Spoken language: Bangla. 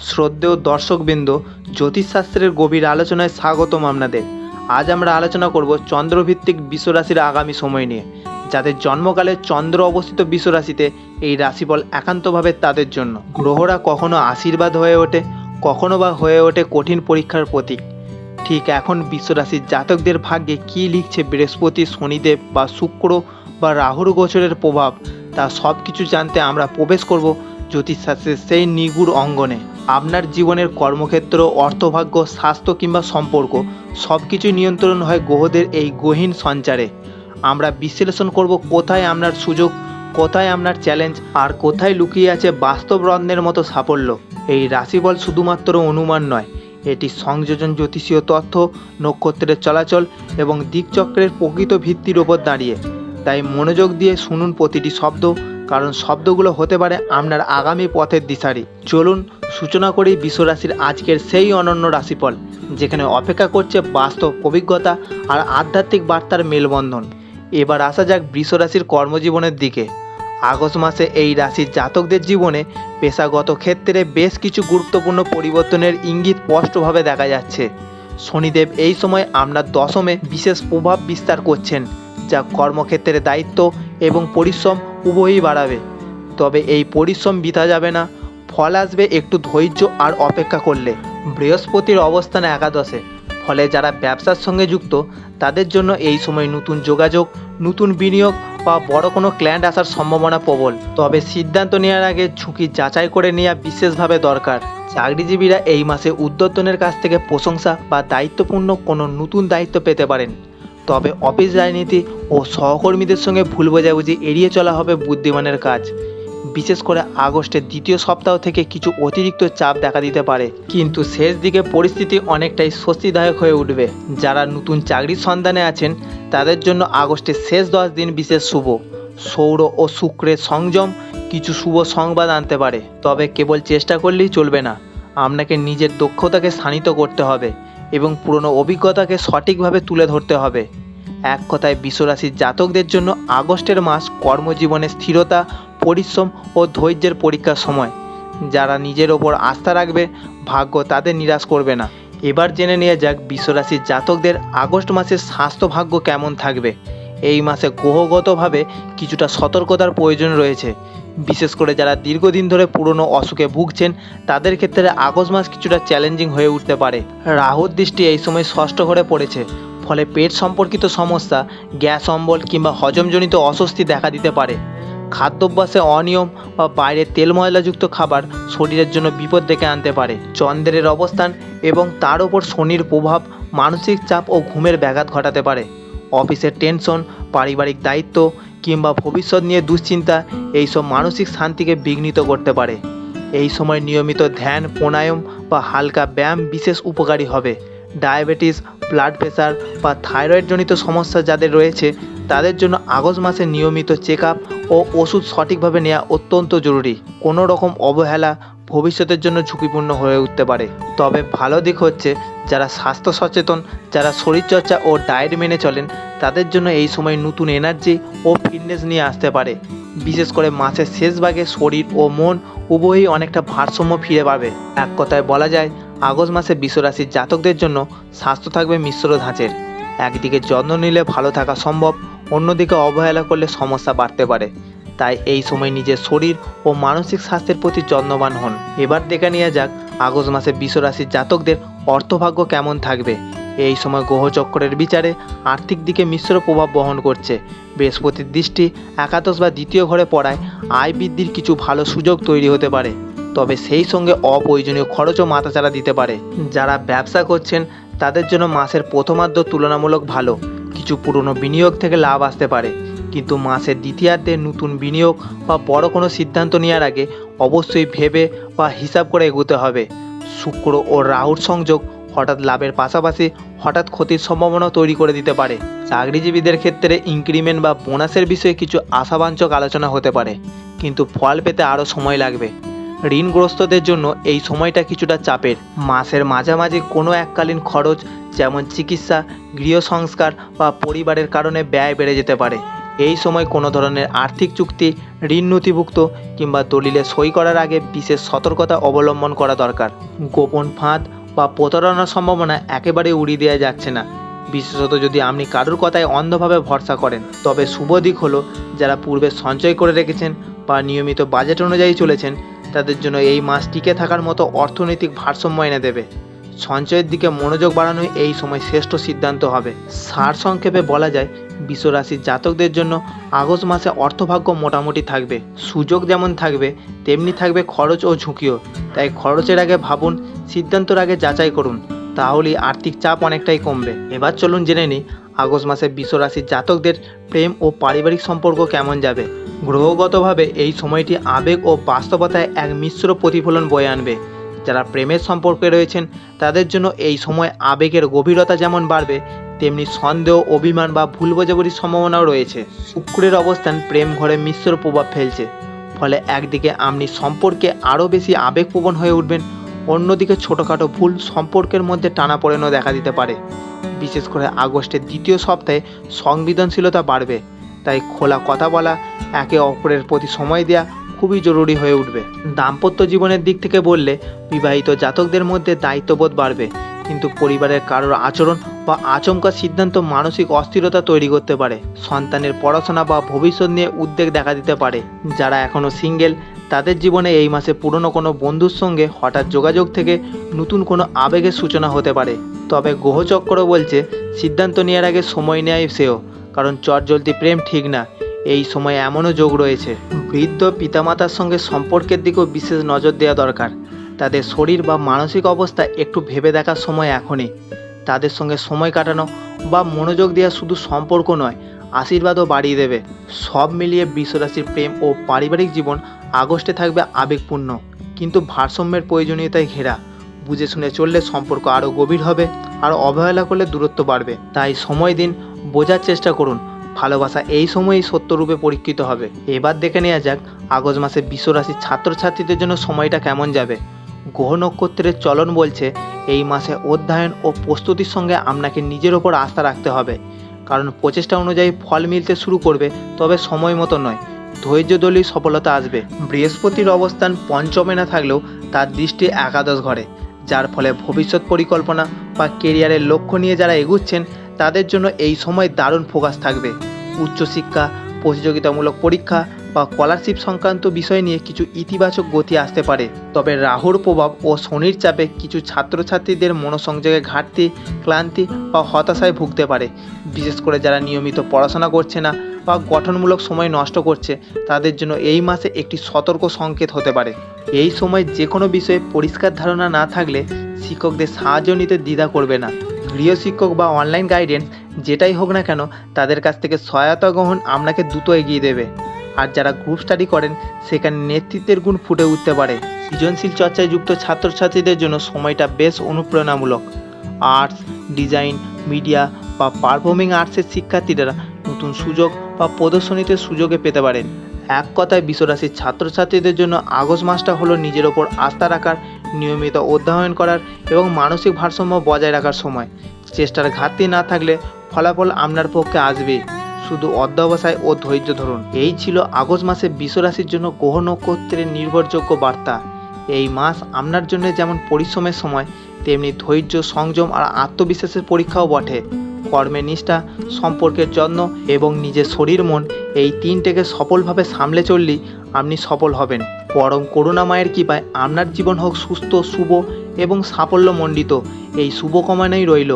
শ্রদ্ধেয় দর্শকবৃন্দ, জ্যোতিষশাস্ত্রের গভীর আলোচনায় স্বাগতম আপনাদের আজ আমরা আলোচনা করব চন্দ্রভিত্তিক বিশ্বরাশির আগামী সময় নিয়ে, যাদের জন্মকালে চন্দ্র অবস্থিত বিশ্বরাশিতে এই রাশিফল একান্তভাবে তাদের জন্য। গ্রহরা কখনো আশীর্বাদ হয়ে ওঠে, কখনো বা হয়ে ওঠে কঠিন পরীক্ষার প্রতীক। ঠিক এখন বিশ্বরাশির জাতকদের ভাগ্যে কী লিখছে বৃহস্পতি, শনিদেব বা শুক্র বা রাহুর গোচরের প্রভাব, তা সব কিছু জানতে আমরা প্রবেশ করব জ্যোতিষশাস্ত্রের সেই নিগুড় অঙ্গনে আপনার জীবনের কর্মক্ষেত্র, অর্থভাগ্য, স্বাস্থ্য কিংবা সম্পর্ক সব কিছুই নিয়ন্ত্রণ হয় গ্রহদের এই গহীন সঞ্চারে। আমরা বিশ্লেষণ করব কোথায় আপনার সুযোগ, কোথায় আপনার চ্যালেঞ্জ আর কোথায় লুকিয়ে আছে বাস্তব রত্নের মতো সাফল্য। এই রাশিফল শুধুমাত্র অনুমান নয়, এটি সংযোজন জ্যোতিষীয় তথ্য, নক্ষত্রের চলাচল এবং দিকচক্রের প্রকৃত ভিত্তির ওপর দাঁড়িয়ে। তাই মনোযোগ দিয়ে শুনুন প্রতিটি শব্দ কারণ শব্দগুলো হতে পারে আপনার আগামী পথের দিশারি। চলুন সূচনা করি বিশ্বরাশির আজকের সেই অনন্য রাশিফল, যেখানে অপেক্ষা করছে বাস্তব অভিজ্ঞতা আর আধ্যাত্মিক বার্তার মেলবন্ধন। এবার আসা যাক বৃষরাশির কর্মজীবনের দিকে। আগস্ট মাসে এই রাশির জাতকদের জীবনে পেশাগত ক্ষেত্রে বেশ কিছু গুরুত্বপূর্ণ পরিবর্তনের ইঙ্গিত স্পষ্টভাবে দেখা যাচ্ছে। শনিদেব এই সময় আপনার দশমে বিশেষ প্রভাব বিস্তার করছেন। যা কর্মক্ষেত্রে দায়িত্ব এবং পরিশ্রম উভয়ই বাড়াবে। তবে এই পরিশ্রম বৃথা যাবে না। ফল আসবে একটু ধৈর্য আর অপেক্ষা করলে। বৃহস্পতির অবস্থান একাদশে। ফলে যারা ব্যবসার সঙ্গে যুক্ত, তাদের জন্য এই সময় নতুন যোগাযোগ, নতুন বিনিয়োগ বা বড় কোনো ক্ল্যান্ট আসার সম্ভাবনা প্রবল। তবে সিদ্ধান্ত নেওয়ার আগে ঝুঁকি যাচাই করে নেওয়া বিশেষভাবে দরকার। চাকরিজীবীরা এই মাসে উদ্যোতনের কাছ থেকে প্রশংসা বা দায়িত্বপূর্ণ কোনো নতুন দায়িত্ব পেতে পারেন। তবে অফিস রাজনীতি ও সহকর্মীদের সঙ্গে ভুল বোঝাবুঝি এড়িয়ে চলা হবে বুদ্ধিমানের কাজ। বিশেষ করে আগস্টের দ্বিতীয় সপ্তাহ থেকে কিছু অতিরিক্ত চাপ দেখা দিতে পারে। কিন্তু শেষ দিকে পরিস্থিতি অনেকটাই স্বস্তিদায়ক হয়ে উঠবে। যারা নতুন চাকরির সন্ধানে আছেন, তাদের জন্য আগস্টের শেষ দশ দিন বিশেষ শুভ। সৌর ও শুক্রের সংযম কিছু শুভ সংবাদ আনতে পারে। তবে কেবল চেষ্টা করলেই চলবে না। আপনাকে নিজের দক্ষতাকে শানিত করতে হবে। এবং পুরনো অভিজ্ঞতাকে সঠিকভাবে তুলে ধরতে হবে। এক কথায় বিশ্বরাশির জাতকদের জন্য আগস্টের মাস কর্মজীবনে স্থিরতা, পরিশ্রম ও ধৈর্যের পরীক্ষার সময়। যারা নিজের ওপর আস্থা রাখবে, ভাগ্য তাদের নিরাশ করবে না। এবার জেনে নেওয়া যাক বিশ্বরাশির জাতকদের আগস্ট মাসের স্বাস্থ্য ভাগ্য কেমন থাকবে। এই মাসে গ্রহগতভাবে কিছুটা সতর্কতার প্রয়োজন রয়েছে। বিশেষ করে যারা দীর্ঘদিন ধরে পুরনো অসুখে ভুগছেন, তাদের ক্ষেত্রে আগস্ট মাস কিছুটা চ্যালেঞ্জিং হয়ে উঠতে পারে। রাহুর দৃষ্টি এই সময় ষষ্ঠ ঘরে পড়েছে, ফলে পেট সম্পর্কিত সমস্যা, গ্যাস অম্বল কিংবা হজমজনিত অস্বস্তি দেখা দিতে পারে। খাদ্যাভ্যাসে অনিয়ম বা বাইরে তেল ময়লাযুক্ত খাবার শরীরের জন্য বিপদ ডেকে আনতে পারে। চন্দ্রের অবস্থান এবং তার ওপর শনির প্রভাব মানসিক চাপ ও ঘুমের ব্যাঘাত ঘটাতে পারে। অফিসের টেনশন পারিবারিক দায়িত্ব কিংবা ভবিষ্যৎ নিয়ে দুশ্চিন্তা, এইসব মানসিক শান্তিকে বিঘ্নিত করতে পারে। এই সময় নিয়মিত ধ্যান, প্রাণায়াম বা হালকা ব্যায়াম বিশেষ উপকারী হবে। ডায়াবেটিস ব্লাড প্রেশার বা থাইরয়েডজনিত সমস্যা যাদের রয়েছে, তাদের জন্য আগস্ট মাসে নিয়মিত চেক আপ ও ওষুধ সঠিকভাবে নেওয়া অত্যন্ত জরুরি। কোনো রকম অবহেলা ভবিষ্যতের জন্য ঝুঁকিপূর্ণ হয়ে উঠতে পারে। তবে ভালো দিক হচ্ছে, যারা স্বাস্থ্য সচেতন, যারা শরীরচর্চা ও ডায়েট মেনে চলেন, তাদের জন্য এই সময় নতুন এনার্জি ও ফিটনেস নিয়ে আসতে পারে। বিশেষ করে মাসের শেষ ভাগে শরীর ও মন উভয়ই অনেকটা ভারসাম্য ফিরে পাবে। এক কথায় বলা যায় আগস্ট মাসে বিশ্বরাশির জাতকদের জন্য স্বাস্থ্য থাকবে মিশ্র ধাঁচের। একদিকে যত্ন নিলে ভালো থাকা সম্ভব, অন্যদিকে অবহেলা করলে সমস্যা বাড়তে পারে। তাই এই সময় নিজের শরীর ও মানসিক স্বাস্থ্যের প্রতি যত্নবান হন। এবার দেখে নেওয়া যাক আগস্ট মাসে বিশ্বরাশির জাতকদের অর্থভাগ্য কেমন থাকবে। এই সময় গ্রহচক্রের বিচারে আর্থিক দিকে মিশ্র প্রভাব বহন করছে। বৃহস্পতির দৃষ্টি একাদশ বা দ্বিতীয় ঘরে পড়ায় আয় বৃদ্ধির কিছু ভালো সুযোগ তৈরি হতে পারে। তবে সেই সঙ্গে অপ্রয়োজনীয় খরচও মাথাচাড়া দিতে পারে। যারা ব্যবসা করছেন, তাদের জন্য মাসের প্রথমার্ধ তুলনামূলক ভালো। কিছু পুরনো বিনিয়োগ থেকে লাভ আসতে পারে। কিন্তু মাসের দ্বিতীয়ার্ধে নতুন বিনিয়োগ বা বড় কোনো সিদ্ধান্ত নেওয়ার আগে অবশ্যই ভেবে বা হিসাব করে এগোতে হবে। শুক্র ও রাহুর সংযোগ হঠাৎ লাভের পাশাপাশি হঠাৎ ক্ষতির সম্ভাবনা তৈরি করে দিতে পারে। চাকরিজীবীদের ক্ষেত্রে ইনক্রিমেন্ট বা বোনাসের বিষয়ে কিছু আশাবাঞ্চক আলোচনা হতে পারে। কিন্তু ফল পেতে আরও সময় লাগবে। ঋণগ্রস্তদের জন্য এই সময়টা কিছুটা চাপের। মাসের মাঝামাঝি কোনো এককালীন খরচ, যেমন চিকিৎসা গৃহ সংস্কার বা পরিবারের কারণে ব্যয় বেড়ে যেতে পারে। এই সময় কোনো ধরনের আর্থিক চুক্তি, ঋণ নথিভুক্ত কিংবা দলিলে সই করার আগে বিশেষ সতর্কতা অবলম্বন করা দরকার। গোপন ফাঁদ বা প্রতারণার সম্ভাবনা একেবারে উড়িয়ে দেওয়া যাচ্ছে না। বিশেষত যদি আপনি কারোর কথায় অন্ধভাবে ভরসা করেন, তবে শুভ দিক হলো যারা পূর্বে সঞ্চয় করে রেখেছেন বা নিয়মিত বাজেট অনুযায়ী চলেছেন তাদের জন্য এই মাস টিকে থাকার মতো অর্থনৈতিক ভারসাম্য এনে দেবে। সঞ্চয়ের দিকে মনোযোগ বাড়ানোই এই সময় শ্রেষ্ঠ সিদ্ধান্ত হবে। সার সংক্ষেপে বলা যায়, বিশ্বরাশির জাতকদের জন্য আগস্ট মাসে অর্থভাগ্য মোটামুটি থাকবে। সুযোগ যেমন থাকবে, তেমনি থাকবে খরচ ও ঝুঁকিও। তাই খরচের আগে ভাবুন, সিদ্ধান্তর আগে যাচাই করুন। তাহলেই আর্থিক চাপ অনেকটাই কমবে। এবার চলুন জেনে নিই আগস্ট মাসে বিশ্বরাশির জাতকদের প্রেম ও পারিবারিক সম্পর্ক কেমন যাবে? গ্রহগতভাবে এই সময়টি আবেগ ও বাস্তবতায় এক মিশ্র প্রতিফলন বয়ে আনবে। যারা প্রেমের সম্পর্কে রয়েছেন, তাদের জন্য এই সময় আবেগের গভীরতা যেমন বাড়বে, তেমনি সন্দেহ, অভিমান বা ভুল বোঝাবুঝির সম্ভাবনাও রয়েছে। শুক্রের অবস্থান প্রেম ঘরে মিশ্র প্রভাব ফেলছে, ফলে একদিকে আপনি সম্পর্কে আরও বেশি আবেগপ্রবণ হয়ে উঠবেন অন্যদিকে ছোটোখাটো ভুল সম্পর্কের মধ্যে টানাপোড়েনও দেখা দিতে পারে। বিশেষ করে আগস্টের দ্বিতীয় সপ্তাহে সংবেদনশীলতা বাড়বে, তাই খোলা কথা বলা, একে অপরের প্রতি সময় দেওয়া খুবই জরুরি হয়ে উঠবে। দাম্পত্য জীবনের দিক থেকে বললে, বিবাহিত জাতকদের মধ্যে দায়িত্ববোধ বাড়বে, কিন্তু পরিবারের কারোর আচরণ বা আচমকা সিদ্ধান্ত মানসিক অস্থিরতা তৈরি করতে পারে। সন্তানের পড়াশোনা বা ভবিষ্যৎ নিয়ে উদ্বেগ দেখা দিতে পারে। যারা এখনও সিঙ্গেল তাদের জীবনে এই মাসে পুরনো কোনো বন্ধুর সঙ্গে হঠাৎ যোগাযোগ থেকে নতুন কোনো আবেগের সূচনা হতে পারে। তবে গ্রহচক্র বলছে, সিদ্ধান্ত নেওয়ার আগে সময় নেয় সেও, কারণ চটজলদি প্রেম ঠিক না। এই সময় এমনও যোগ রয়েছে। বৃদ্ধ পিতামাতার সঙ্গে সম্পর্কের দিকেও বিশেষ নজর দেওয়া দরকার। তাদের শরীর বা মানসিক অবস্থা একটু ভেবে দেখার সময় এখনই। তাদের সঙ্গে সময় কাটানো বা মনোযোগ দেওয়া শুধু সম্পর্ক নয়, আশীর্বাদও বাড়িয়ে দেবে। সব মিলিয়ে বিশ্বরাশির প্রেম ও পারিবারিক জীবন আগস্টে থাকবে আবেগপূর্ণ, কিন্তু ভারসাম্যের প্রয়োজনীয়তায় ঘেরা। বুঝে শুনে চললে সম্পর্ক আরও গভীর হবে আর অবহেলা করলে দূরত্ব বাড়বে। তাই সময় দিন, বোঝার চেষ্টা করুন। ভালোবাসা এই সময়ই সত্যরূপে পরীক্ষিত হবে। এবার দেখে নেওয়া যাক, আগস্ট মাসে বিশ্বরাশির ছাত্রছাত্রীদের জন্য সময়টা কেমন যাবে। গ্রহ নক্ষত্রের চলন বলছে, এই মাসে অধ্যয়ন ও প্রস্তুতির সঙ্গে আপনাকে নিজের ওপর আস্থা রাখতে হবে। কারণ প্রচেষ্টা অনুযায়ী ফল মিলতে শুরু করবে, তবে সময় মতো নয়। ধৈর্য দলই সফলতা আসবে। বৃহস্পতির অবস্থান পঞ্চমে না থাকলেও তার দৃষ্টি একাদশ ঘরে, যার ফলে ভবিষ্যৎ পরিকল্পনা বা কেরিয়ারের লক্ষ্য নিয়ে যারা এগুচ্ছেন, তাদের জন্য এই সময় দারুণ ফোকাস থাকবে। উচ্চশিক্ষা, প্রতিযোগিতামূলক পরীক্ষা বা স্কলারশিপ সংক্রান্ত বিষয় নিয়ে কিছু ইতিবাচক গতি আসতে পারে। তবে রাহুর প্রভাব ও শনির চাপে কিছু ছাত্রছাত্রীদের মনোসংযোগে ঘাটতি, ক্লান্তি বা হতাশায় ভুগতে পারে। বিশেষ করে যারা নিয়মিত পড়াশোনা করছে না বা গঠনমূলক সময় নষ্ট করছে, তাদের জন্য এই মাসে একটি সতর্ক সংকেত হতে পারে। এই সময় যে কোনো বিষয়ে পরিষ্কার ধারণা না থাকলে শিক্ষকদের সাহায্য নিতে দ্বিধা করবে না। গৃহশিক্ষক বা অনলাইন গাইডেন্স যেটাই হোক না কেন, তাদের কাছ থেকে সহায়তা গ্রহণ আপনাকে দ্রুত এগিয়ে দেবে। আর যারা গ্রুপ স্টাডি করেন, সেখানে নেতৃত্বের গুণ ফুটে উঠতে পারে। সৃজনশীল চর্চায় যুক্ত ছাত্রছাত্রীদের জন্য সময়টা বেশ অনুপ্রেরণামূলক। আর্টস ডিজাইন মিডিয়া বা পারফর্মিং আর্টসের শিক্ষার্থীরা নতুন সুযোগ বা প্রদর্শনীতে সুযোগে পেতে পারেন। এক কথায় বিশ্বরাশির ছাত্রছাত্রীদের জন্য আগস্ট মাসটা হলো নিজের ওপর আস্থা রাখার, নিয়মিত অধ্যয়ন করার এবং মানসিক ভারসাম্য বজায় রাখার সময়। চেষ্টার ঘাটতি না থাকলে ফলাফল আপনার পক্ষে আসবে। শুধু অধ্যবসায় ও ধৈর্য ধরুন। এই ছিল আগস্ট মাসে বিশ্বরাশির জন্য গ্রহ নক্ষত্রের নির্ভরযোগ্য বার্তা। এই মাস আপনার জন্য যেমন পরিশ্রমের সময়, তেমনি ধৈর্য, সংযম আর আত্মবিশ্বাসের পরীক্ষাও বটে। কর্মের নিষ্ঠা, সম্পর্কের যত্ন এবং নিজের শরীর মন এই তিনটেকে সফলভাবে সামলে চললেই আপনি সফল হবেন। পরম করুণাময়ের কৃপায় আপনার জীবন হোক সুস্থ, শুভ এবং সাফল্যমণ্ডিত। এই শুভকামনাই রইল।